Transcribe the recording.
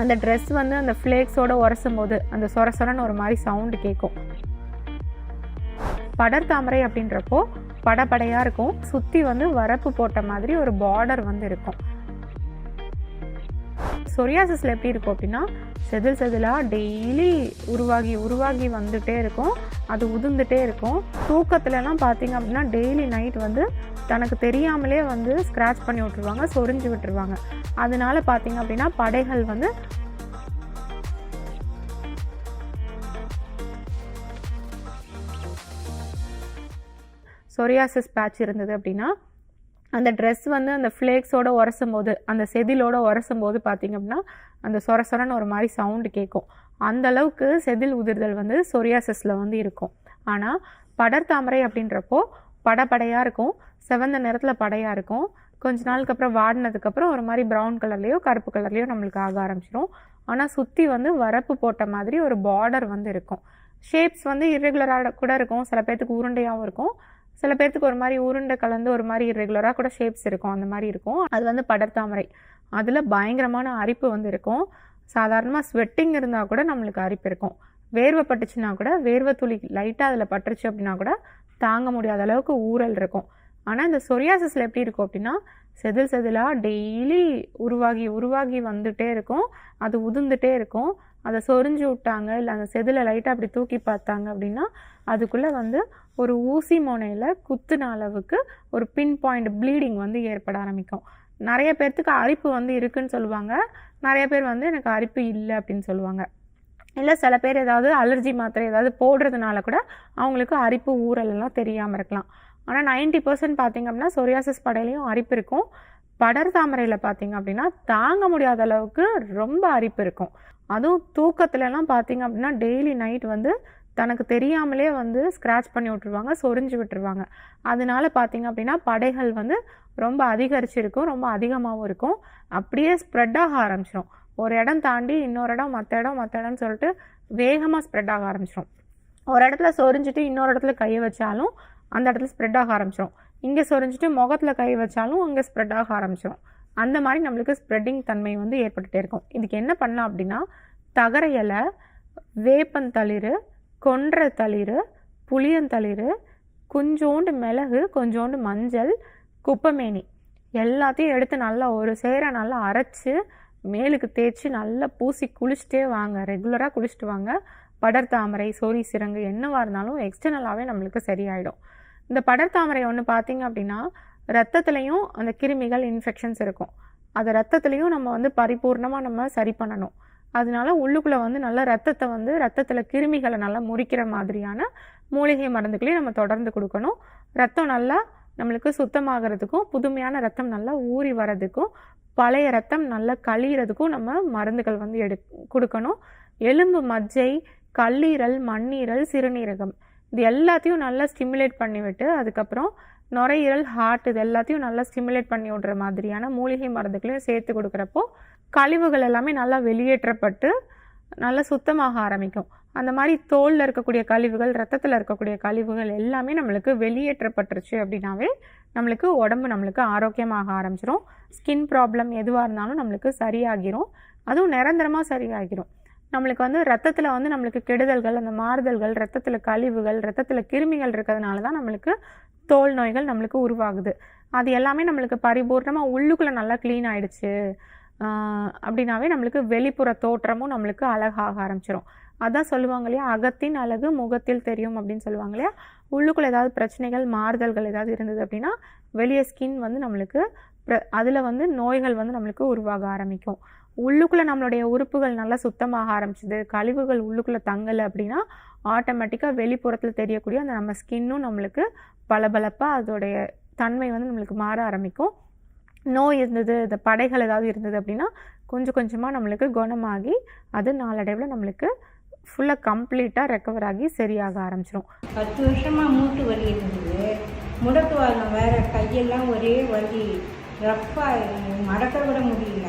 அந்த ட்ரெஸ் வந்து அந்த ஃப்ளேக்ஸோட உரசும் போது அந்த சொர சொரன்னு ஒரு மாதிரி சவுண்டு கேட்கும் படர்தாமரை அப்படின்றப்போ படபடையாக இருக்கும். சுற்றி வந்து வரப்பு போட்ட மாதிரி ஒரு பார்டர் வந்து இருக்கும். சொரியாசிஸில் எப்படி இருக்கும் அப்படின்னா செதில் செதிலாக டெய்லி உருவாகி உருவாகி வந்துகிட்டே இருக்கும். அது உதிர்ந்துட்டே இருக்கும். தூக்கத்துலலாம் பார்த்தீங்க அப்படின்னா டெய்லி நைட் வந்து தனக்கு தெரியாமலே வந்து ஸ்க்ராட்ச் பண்ணி விட்டுருவாங்க சொரிஞ்சு விட்டுருவாங்க. அதனால பார்த்தீங்க அப்படின்னா படைகள் வந்து சொரியாசிஸ் பேட்ச் இருந்தது அப்படின்னா அந்த ட்ரெஸ் வந்து அந்த ஃப்ளேக்ஸோட உரசும் போது அந்த செதிலோடு உரசும் போது பார்த்தீங்க அப்படின்னா அந்த சொர சொரன்னு ஒரு மாதிரி சவுண்டு கேட்கும் அந்த அளவுக்கு செதில் உதிர்தல் வந்து சொரியாசஸில் வந்து இருக்கும். ஆனால் படர்தாமரை அப்படின்றப்போ படபடையாக இருக்கும் செவந்த நிறத்தில் படையாக இருக்கும். கொஞ்ச நாளுக்கு அப்புறம் வாடினதுக்கப்புறம் ஒரு மாதிரி ப்ரௌன் கலர்லேயோ கருப்பு கலர்லேயோ நம்மளுக்கு ஆக ஆரம்பிச்சிடும் ஆனால் சுற்றி வந்து வரப்பு போட்ட மாதிரி ஒரு பார்டர் வந்து இருக்கும். ஷேப்ஸ் வந்து இர்ரெகுலராக கூட இருக்கும் சில பேர்த்துக்கு உருண்டையாகவும் இருக்கும். சில பேர்த்துக்கு ஒரு மாதிரி உருண்டை கலந்து ஒரு மாதிரி ரெகுலராக கூட ஷேப்ஸ் இருக்கும். அந்த மாதிரி இருக்கும். அது வந்து படர்தாமரை அதில் பயங்கரமான அரிப்பு வந்து இருக்கும். சாதாரணமாக ஸ்வெட்டிங் இருந்தால் கூட நம்மளுக்கு அரிப்பு இருக்கும். வேர்வை பட்டுச்சுன்னா கூட வேர்வை துளி லைட்டாக அதில் பட்டுருச்சு அப்படின்னா கூட தாங்க முடியாத அளவுக்கு ஊறல் இருக்கும். ஆனால் இந்த சொரியாசிஸில் எப்படி இருக்கும் அப்படின்னா செதில் செதிலாக டெய்லி உருவாகி உருவாகி வந்துகிட்டே இருக்கும். அது உதிர்ந்துட்டே இருக்கும். அதை சொரிஞ்சு விட்டாங்க இல்லை அந்த செதிலை லைட்டாக அப்படி தூக்கி பார்த்தாங்க அப்படின்னா அதுக்குள்ளே வந்து ஒரு ஊசி முனையில் குத்துன அளவுக்கு ஒரு பின் பாயிண்ட் ப்ளீடிங் வந்து ஏற்பட ஆரம்பிக்கும். நிறைய பேர்த்துக்கு அரிப்பு வந்து இருக்குன்னு சொல்லுவாங்க. நிறைய பேர் வந்து எனக்கு அரிப்பு இல்லை அப்படின்னு சொல்லுவாங்க. இல்லை சில பேர் ஏதாவது அலர்ஜி மாத்திரை ஏதாவது போடுறதுனால கூட அவங்களுக்கு அரிப்பு ஊறலெல்லாம் தெரியாமல் இருக்கலாம். ஆனால் நைன்ட்டி பர்சன்ட் பார்த்தீங்க அப்படின்னா சொரியாசிஸ் படையிலையும் அரிப்பு இருக்கும். படர் தாமரையில் பார்த்தீங்க அப்படின்னா தாங்க முடியாத அளவுக்கு ரொம்ப அரிப்பு இருக்கும். அதுவும் தூக்கத்துலலாம் பார்த்தீங்க அப்படின்னா டெய்லி நைட் வந்து தனக்கு தெரியாமலே வந்து ஸ்க்ராட்ச் பண்ணி விட்டுருவாங்க சொரிஞ்சு விட்டுருவாங்க. அதனால பார்த்தீங்க அப்படின்னா படைகள் வந்து ரொம்ப அதிகரிச்சிருக்கும் ரொம்ப அதிகமாகவும் இருக்கும். அப்படியே ஸ்ப்ரெட் ஆக ஆரம்பிச்சிடும் ஒரு இடம் தாண்டி இன்னொரு இடம் மற்ற இடம் மற்ற இடம்னு சொல்லிட்டு வேகமாக ஸ்ப்ரெட் ஆக ஆரம்பிச்சிடும் ஒரு இடத்துல சொரிஞ்சிட்டு இன்னொரு இடத்துல கையை வச்சாலும் அந்த இடத்துல ஸ்ப்ரெட் ஆக ஆரம்பிச்சிடும் இங்கே சொரிஞ்சிட்டு முகத்தில் கை வச்சாலும் அங்கே ஸ்ப்ரெட் ஆக ஆரம்பிச்சிடும் அந்த மாதிரி நம்மளுக்கு ஸ்ப்ரெட்டிங் தன்மை வந்து ஏற்பட்டுகிட்டே இருக்கும். இதுக்கு என்ன பண்ணலாம் அப்படின்னா தகர இலை வேப்பந்தளிர் கொன்ற தளிர் புளியந்தளிர் கொஞ்சோண்டு மிளகு கொஞ்சோண்டு மஞ்சள் குப்பைமேனி எல்லாத்தையும் எடுத்து நல்லா ஒரு சேர நல்லா அரைச்சி மேலுக்கு தேய்ச்சி நல்லா பூசி குளிச்சுட்டே வாங்க. ரெகுலராக குளிச்சுட்டு வாங்க. படர் தாமரை சோரி சிறங்கு என்னவாக இருந்தாலும் எக்ஸ்டர்னலாகவே நம்மளுக்கு சரியாயிடும். இந்த படர் தாமரை ஒன்று பார்த்தீங்க அப்படின்னா ரத்தத்துலேயும் அந்த கிருமிகள் இன்ஃபெக்ஷன்ஸ் இருக்கும். அதை ரத்தத்துலேயும் நம்ம வந்து பரிபூர்ணமாக நம்ம சரி பண்ணணும். அதனால உள்ளுக்குள்ளே வந்து நல்லா ரத்தத்தை வந்து ரத்தத்தில் கிருமிகளை நல்லா முறிக்கிற மாதிரியான மூலிகை மருந்துகளையும் நம்ம தொடர்ந்து கொடுக்கணும். ரத்தம் நல்லா நம்மளுக்கு சுத்தமாகறதுக்கும் புதுமையான ரத்தம் நல்லா ஊறி வர்றதுக்கும் பழைய ரத்தம் நல்லா கழியறதுக்கும் நம்ம மருந்துகள் வந்து எடு கொடுக்கணும். எலும்பு மஜ்ஜை கல்லீரல் மண்ணீரல் சிறுநீரகம். இது எல்லாத்தையும் நல்லா ஸ்டிமுலேட் பண்ணி விட்டு அதுக்கப்புறம் நுரையீரல் ஹார்ட் இது எல்லாத்தையும் நல்லா ஸ்டிமுலேட் பண்ணி விடுற மாதிரியான மூலிகை மருந்துகளையும் சேர்த்து கொடுக்குறப்போ கழிவுகள் எல்லாமே நல்லா வெளியேற்றப்பட்டு நல்லா சுத்தமாக ஆரம்பிக்கும். அந்த மாதிரி தோலில் இருக்கக்கூடிய கழிவுகள் ரத்தத்தில் இருக்கக்கூடிய கழிவுகள் எல்லாமே நம்மளுக்கு வெளியேற்றப்பட்டுருச்சு அப்படின்னாவே நம்மளுக்கு உடம்பு நம்மளுக்கு ஆரோக்கியமாக ஆரம்பிச்சிரும். ஸ்கின் ப்ராப்ளம் எதுவாக இருந்தாலும் நம்மளுக்கு சரியாகிரும். அதுவும் நிரந்தரமாக சரியாகிரும். நம்மளுக்கு வந்து ரத்தத்தில் வந்து நம்மளுக்கு கெடுதல்கள் அந்த மாறுதல்கள் ரத்தத்தில் கழிவுகள் ரத்தத்தில் கிருமிகள் இருக்கிறதுனால தான் நம்மளுக்கு தோல் நோய்கள் நம்மளுக்கு உருவாகுது. அது எல்லாமே நம்மளுக்கு பரிபூர்ணமாக உள்ளுக்குள்ளே நல்லா க்ளீன் ஆகிடுச்சு அப்படின்னாவே நம்மளுக்கு வெளிப்புற தோற்றமும் நம்மளுக்கு அழகாக ஆரம்பிச்சிடும் அதான் சொல்லுவாங்க இல்லையா? அகத்தின் அழகு முகத்தில் தெரியும் அப்படின்னு சொல்லுவாங்க இல்லையா? உள்ளுக்குள்ளே ஏதாவது பிரச்சனைகள் மாறுதல்கள் ஏதாவது இருந்தது அப்படின்னா வெளியே ஸ்கின் வந்து நம்மளுக்கு அதில் வந்து நோய்கள் வந்து நம்மளுக்கு உருவாக ஆரம்பிக்கும். உள்ளுக்குள்ளே நம்மளுடைய உறுப்புகள் நல்லா சுத்தமாக ஆரம்பிச்சிது. கழிவுகள் உள்ளுக்குள்ளே தங்கலை அப்படின்னா ஆட்டோமேட்டிக்காக வெளிப்புறத்தில் தெரியக்கூடிய அந்த நம்ம ஸ்கின்னும் நம்மளுக்கு பளபளப்பாக அதோடைய தன்மை வந்து நம்மளுக்கு மாற ஆரம்பிக்கும். நோய் இருந்தது இந்த படைகள் ஏதாவது இருந்தது அப்படின்னா கொஞ்சம் கொஞ்சமாக நம்மளுக்கு குணமாகி அது நாளடைவில் நம்மளுக்கு ஃபுல்லாக கம்ப்ளீட்டாக ரெக்கவர் ஆகி சரியாக ஆரம்பிச்சிடும் பத்து வருஷமாக மூட்டு வலி இருந்தது. முடக்கு வாரம் வேறு கையெல்லாம் ஒரே வலி. ரஃப்பாக மடக்க விட முடியல.